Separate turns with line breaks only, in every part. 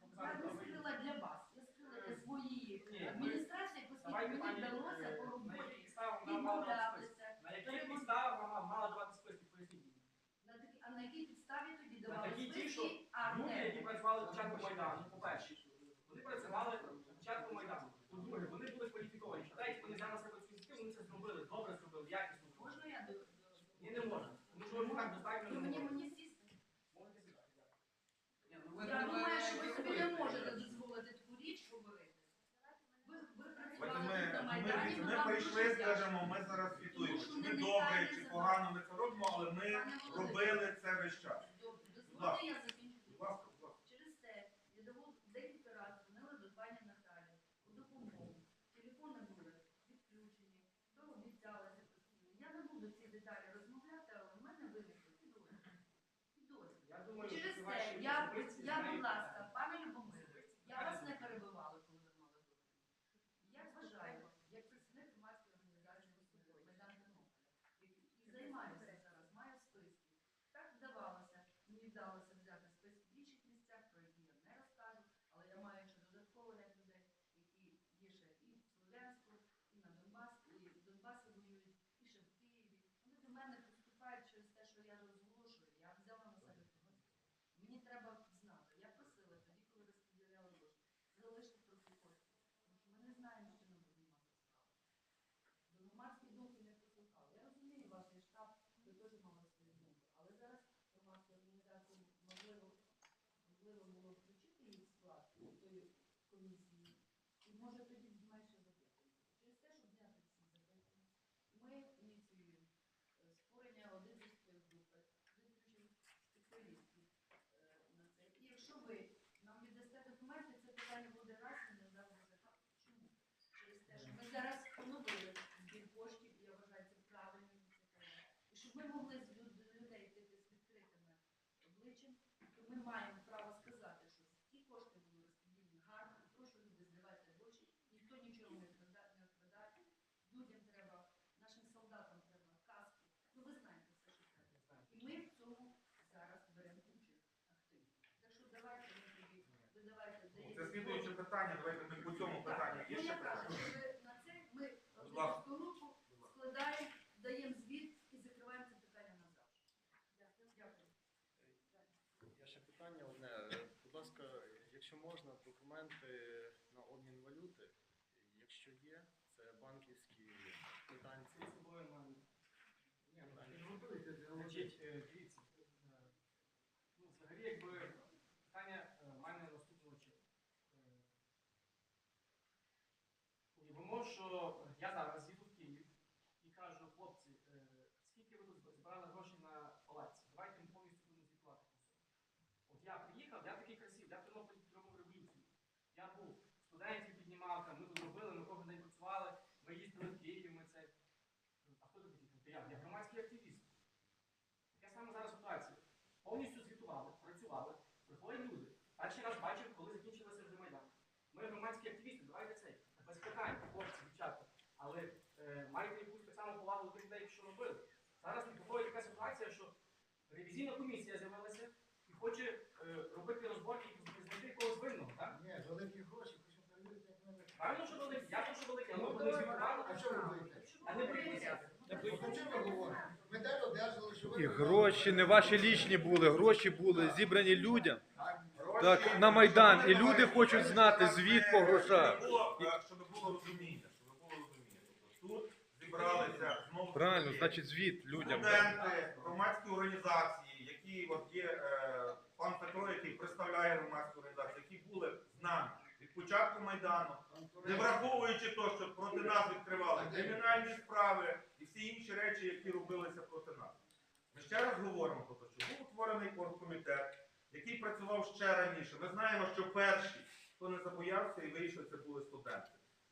Треба було вже е, для всіх
Я
показати.
не
що ви-
скрила для вас, я скрила для своєї
Ні, ви-
адміністрації, оскільки
Давайте,
мені
пані,
вдалося
е,
по
на
роботі
яких підставах вона мала давати списки?
відмовлятися.
На яких підставах вона мала давати списки? Поясніть мені.
На такі- А на якій підставі тоді
На
давали
такі ті, що
списки, а
Люди, які
не
працювали в початку Майдану, по-перше, вони працювали в початку Майдану. По-друге, вони були кваліфіковані. По-третє, вони взяли на себе цю ініціативу, вони це зробили, добре зробили, якісно зробили.
можна я до
Ні, не можна. Тому що ви так достатньо не
мені
можете.
мені сісти.
Можете сідати, так.
Ні, ну, ви
Я
не
думаю, що ви собі не
керуєте.
можете дозволити таку річ говорити. Ви, ви
Давайте
працювали
ми,
тут на
ми,
Майдані,
ми,
ми
ми
вам
прийшли, скажемо, ми зараз чи ми добре, чи погано ми це робимо, але ми робили це весь час.
Добре, дозвольте я закінчу.
Будь ласка, будь ласка.
Через те я декілька разів дзвонила до пані Наталі у допомогу. Телефони були відключені, то постійно. Я не буду ці деталі розмовляти, але в мене виникли підозри. Підозри.
Я думаю,
Через
що
те, я, будь ласка, пане Любомир, я вас не перебивала, коли ви мали говорити. Я вважаю, як представник громадської організації «Високої», Майдан Тернополя, який і займаюся зараз, маю списки. Так вдавалося, мені вдалося взяти списки в інших місцях, про які я не розкажу, але я маю ще додатково ряд людей, які є ще і в Слов'янську, і на Донбас, і в Донбасі воюють, і ще в Києві. Вони до мене поступають через те, що я розголошую, я взяла на себе відповідальність. Мені треба знати. Я просила тоді, коли розподіляли гроші, залишити трохи коштів. Тому що ми не знаємо, що нам будемо мати справу. До громадської думки не послухали. Я розумію, ваш штаб, ви теж мали свою думку. Але зараз громадську організацію можливо, можливо було включити їх в склад тої комісії. І може тоді менше запитань. Через те, щоб зняти всі запитання, ми ініціюємо е, створення аудиторської групи, виключимо спеціалістів е, на це. І якщо ви нам віддасте документи, це питання буде раз і не завжди заказ. Чому? Через те, що ми зараз поновили збір коштів, і я вважаю, це правильно ініціатива. І щоб ми могли з люд- до людей йти з відкритими обличчям, то ми маємо право сказати, що ті кошти були розподілені гарно, і прошу люди, здавайте гроші, ніхто нічого не вкрада- не вкрадає. Людям треба, нашим солдатам треба каски. Ну ви знаєте все, що треба. І ми в цьому зараз беремо участь активно. Так що давайте ми тоді, ви давайте
Це
деякі
слідуюче питання, давайте ми по цьому питанню. Є
Ну,
ще питання?
на це ми
Будь ласка.
групу складаємо, даємо звіт і закриваємо це питання назавжди. Дякую. Дякую.
Я ще питання одне. Е, Будь ласка, якщо можна, документи на обмін валюти, якщо є, це банківські квитанції.
З собою нам- Ні, ну, Значить, е, дивіться, е, ну, взагалі, якби питання е, в мене наступного чину. Е, Уявимо, що я зараз їду в Київ і кажу, хлопці, е, скільки ви тут збирали грошей на палаці? Давайте ми повністю будемо по. От я приїхав, я такий красивий, я в Тернополі підтримав революцію. Я був студентів піднімав, там, ми тут робили, ми кожен день працювали, ми їздили в Київ, ми це. А хто такий? Я, я громадський активіст. Така саме зараз ситуація. Повністю звітували, працювали, приходять люди. Перший раз бачив, коли закінчилося вже Майдан. Ми громадські активісти, давайте цей. Без питань, хлопці. Але е, майте якусь так само повагу до тих людей, що робили. Зараз виходить така ситуація, що ревізійна комісія з'явилася і хоче е, робити розборки і знайти когось винного. Так?
Ні, великі гроші, хочу перевірити, як мене.
Правильно, що великі? Я що великі, але
Ну,
вони звітували.
А що ви боїтеся?
А не боїться.
Ну? Ми одержали, що ви...
І гроші не ваші лічні були, гроші були зібрані людям. Так, на Майдан. І люди хочуть знати звіт по грошах.
Щоб було розуміння, щоб було розуміння. Тобто Тут зібралися знову
Правильно, значить звіт людям.
студенти, громадські організації, які от є е, пан Петро, який представляє громадську організацію, які були з нами від початку Майдану, не враховуючи те, що проти нас відкривали кримінальні справи і всі інші речі, які робилися проти нас. Ми ще раз говоримо про те, що був утворений оргкомітет, який працював ще раніше. Ми знаємо, що перші, хто не забоявся і вийшов, це були студенти.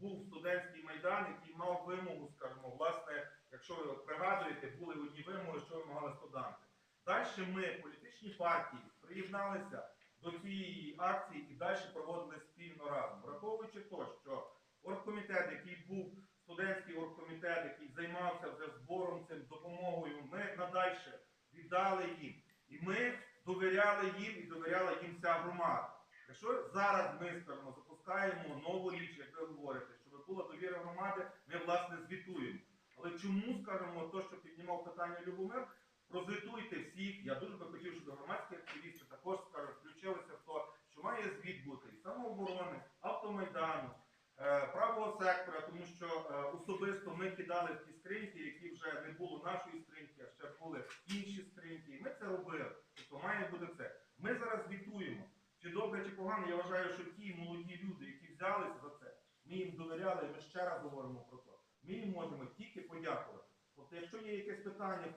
Був студентський майдан, який мав вимогу, скажімо, власне, якщо ви пригадуєте, були одні вимоги, що вимагали студенти. Далі ми, політичні партії, приєдналися до цієї акції і далі проводили спільно разом. Враховуючи те, що оргкомітет, який був студентський оргкомітет, який займався вже збором цим допомогою, ми надальше віддали їм. І ми довіряли їм і довіряла їм вся громада. Якщо зараз ми, скажімо, запускаємо нову річ, як ви говорите, щоб була довіра громади, ми власне звітуємо. Але чому, скажімо, то, що піднімав питання Любомир, прозвітуйте всіх. Я дуже би хотів, щоб громадські активісти також скажімо, включилися в то, що має звіт бути і самооборони, автомайдану, е, правого сектора, тому що е, особисто ми кидали в ті скриньки, які вже не було нашої скриньки, а ще були інші скриньки. І ми це робили. Тобто має бути це. Ми зараз звітуємо. Чи добре, чи погано, я вважаю, що ті молоді люди, які взялися за це, ми їм довіряли, і ми ще раз говоримо про це. Ми їм можемо тільки подякувати. Тобто, якщо є якесь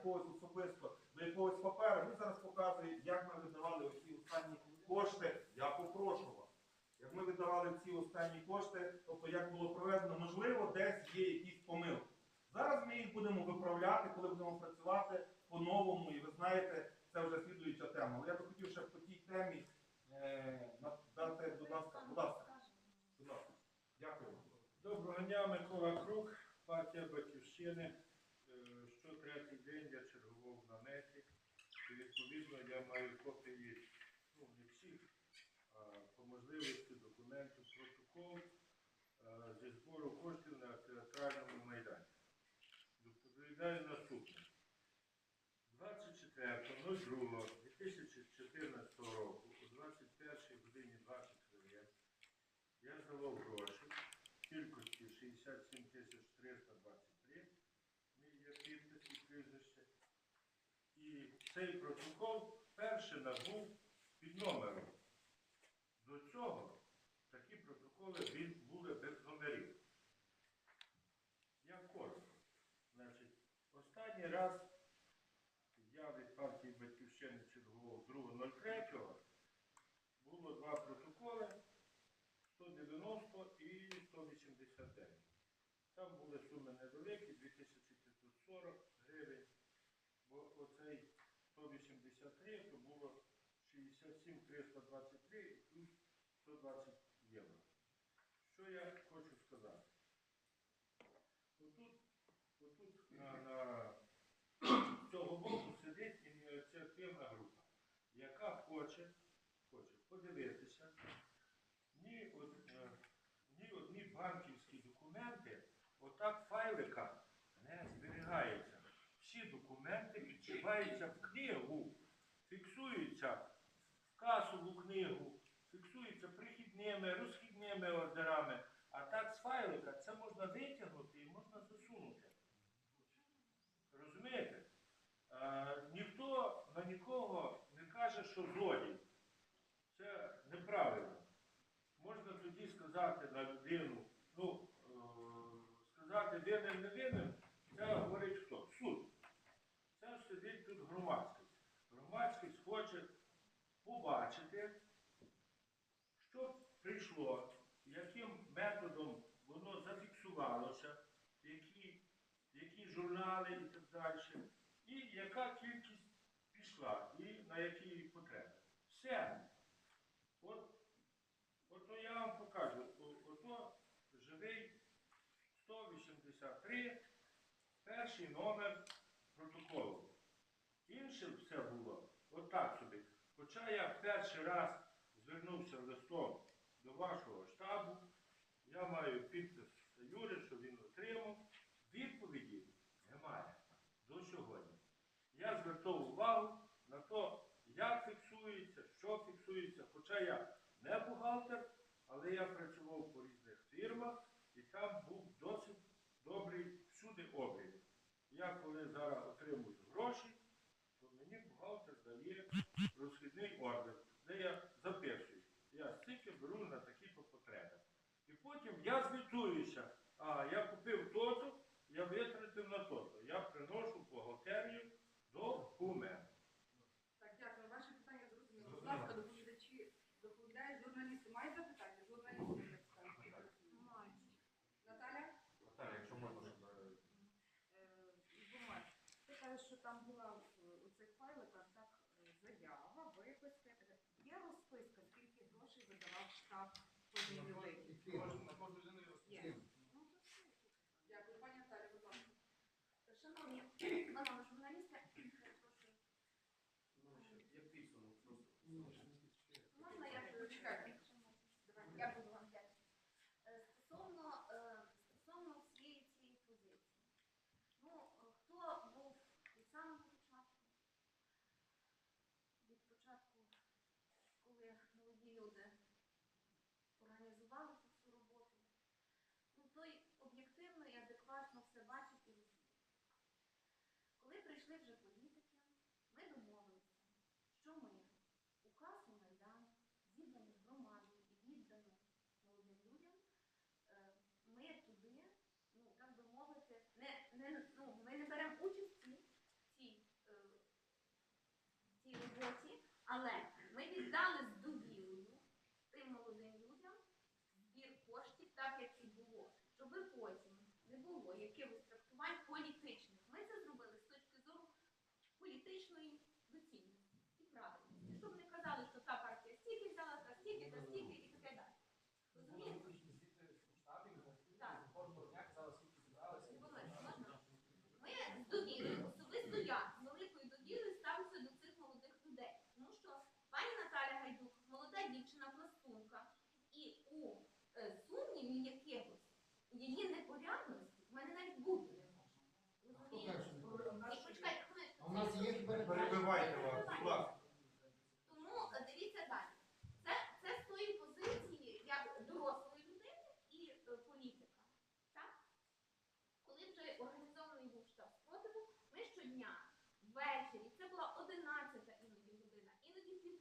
питання в когось особисто до якогось паперу, він зараз показує, як ми видавали оці останні кошти. Я попрошу вас. Як ми видавали ці останні кошти, тобто як було проведено, можливо, десь є якісь помилки. Зараз ми їх будемо виправляти, коли будемо працювати по-новому, і ви знаєте, це вже слідуюча тема. Але я би хотів ще по тій темі е, дати, будь ласка, будь ласка, будь ласка. Дякую.
Доброго дня, Микола Крук, партія Батьківщини. Е, 103 день я чергував на неті. І відповідно я маю копії, ну не всіх, а по можливості документів, протокол е, зі збору коштів на театральному майдані. Тобто, Доповідаю наступне. 24.02.2014 ну, року о 21-й годині 20 хвилин я здавав гроші кількості 67 320 підписів прізвище. І цей протокол перший набув під номером. До цього такі протоколи були без номерів. Я коротко. Значить, Останній раз я від партії Батьківщини чергового 2.03 було два протоколи 190 і 189. Там були суми невеликі, 2000. 2540 гривень, бо оцей 183 то було 67 323 і плюс 120 євро. Що я хочу сказати? Отут, отут на, на цього боку сидить ініціативна група, яка хоче, хоче подивитися ні, од- е, ні одні банківські документи, отак файлика не зберігаються. Всі відчуваються в книгу, фіксуються в касову книгу, фіксуються прихідними, розхідними ордерами. А так з файлика це можна витягнути і можна засунути. Розумієте? Е, ніхто на нікого не каже, що злодій. Це неправильно можна тоді сказати на людину, ну, е, сказати винен, не винен, це говорить хто? Суд. Це сидить тут громадськість. Громадськість хоче побачити, що прийшло, яким методом воно зафіксувалося, які, які журнали і так далі, і яка кількість пішла, і на які потреби. Все. От Ото я вам покажу. Ото живий 183, перший номер протоколу. Отак собі. Хоча я перший раз звернувся листом до вашого штабу, я маю підпис Юри, що він отримав. Відповіді немає до сьогодні. Я звертав увагу на те, як фіксується, що фіксується, хоча я не бухгалтер, але я працював по різних фірмах і там був досить добрий всюди облік. Я коли зараз отримую гроші, то мені бухгалтер дає розхідний ордер, де я записую. Я стільки беру на такі-то потреби. І потім я звітуюся, а я купив то-то, я витратив на то-то. Я приношу бухгалтерію документ.
Так, дякую. Ваше питання зрозуміло. Будь ласка, доповідачі, доповідають журналісти. Мають запитання? Журналісти. Мають. Наталя?
Наталя, якщо можна, е,
Е, Бумаж. Ти кажеш, що там була розписки, є розписка, скільки грошей видавав штаб
поділили. Я буду. прийшли вже політики, ми домовилися, що ми указу Майдан, зібрані громадою і віддані молодим людям, е, ми туди, ну, так би мовити, не, не, ну, ми не беремо участь в цій, цій е, роботі, але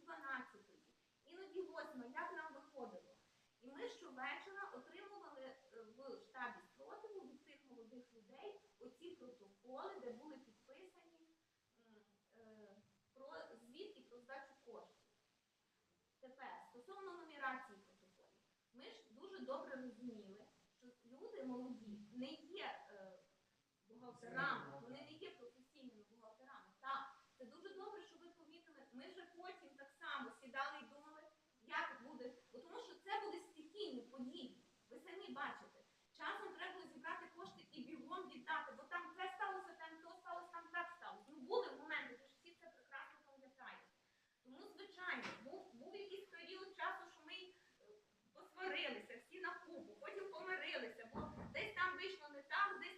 12. іноді 8, як нам виходило. І ми щовечора отримували е, в штабі спротиву від цих молодих людей оці протоколи, де були підписані е, про звіт і про здачу коштів. Тепер, стосовно нумерації протоколів, ми ж дуже добре розуміли, що люди молоді не є е, бухгалтерами. бачити. Часом треба було зібрати кошти і бігом віддати, бо там це сталося, там то сталося, там так сталося. Ну були моменти, що всі це прекрасно пам'ятають. Тому, звичайно.